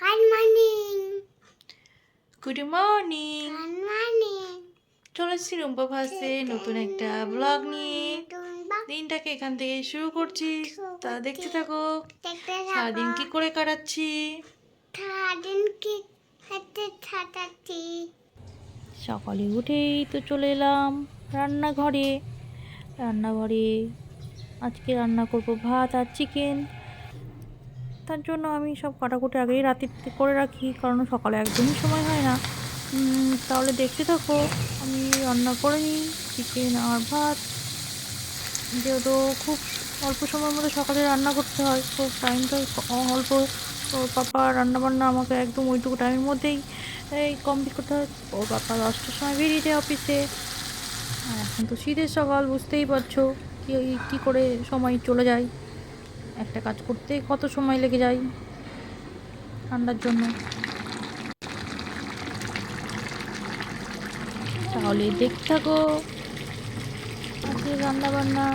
Good morning. Good morning Good morning. চলে এসেছি রুম্পা ভাসে নতুন একটা ব্লগ নিয়ে. দিনটাকে এখান থেকে শুরু করছি। তা দেখতে থাকো সারাদিন কি করে কাটাচ্ছি? সারাদিন কি খেতে ছাটাচ্ছি সকালে উঠেই তো চলে এলাম রান্নাঘরে। রান্নাঘরে আজকে রান্না করব ভাত আর চিকেন তার জন্য আমি সব কাটাকুটি আগেই রাতে করে রাখি, কারণ সকালে একদমই সময় হয় না। তাহলে দেখতে থাকো, আমি রান্না করে নিই চিকেন আর ভাত। যেহেতু খুব অল্প সময়ের মধ্যে সকালে রান্না করতে হয় খুব টাইমটা অল্প। তো পাপা রান্নাবান্না আমাকে একদম ওইটুকু টাইমের মধ্যেই এই কমপ্লিট করতে হয়। ও পাপা দশটার সময় বেরিয়ে যায় অফিসে এখন তো শীতের সকাল, বুঝতেই পারছ, কি, কী করে সময় চলে যায়। একটা কাজ করতে কত সময় লেগে যায় ঠান্ডার জন্য? তাহলে দেখতে থাকো। আজকে রান্না বান্না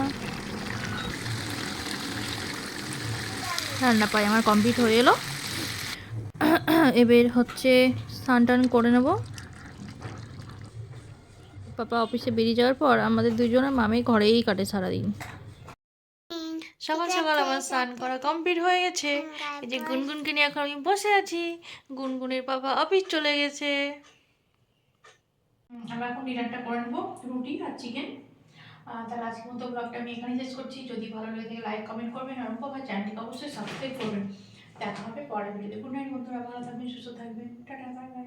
রান্না পাই আমার কমপ্লিট হয়ে এলো। এবার হচ্ছে স্নান টান করে নেব। পাপা অফিসে বেরিয়ে যাওয়ার পর আমাদের দুজনের মামি ঘরেই কাটে সারাদিন। সকাল সকাল আমার স্নান করা কমপ্লিট হয়ে গেছে। এই যে গুনগুনকে নিয়ে এখন আমি বসে আছি। গুনগুনের বাবা অফিস চলে গেছে। আমরা এখন ডিনারটা করে নেব রুটি আর চিকেন। তাহলে আজকের মতো ব্লগটা আমি এখানে শেষ করছি। যদি ভালো লাগে থাকে লাইক কমেন্ট করবেন। আর আমার চ্যানেলটিকে অবশ্যই সাবস্ক্রাইব করবেন। দেখা হবে পরের ভিডিওতে গুড নাইট বন্ধুরা ভালো থাকবেন সুস্থ থাকবেন। Tata bye bye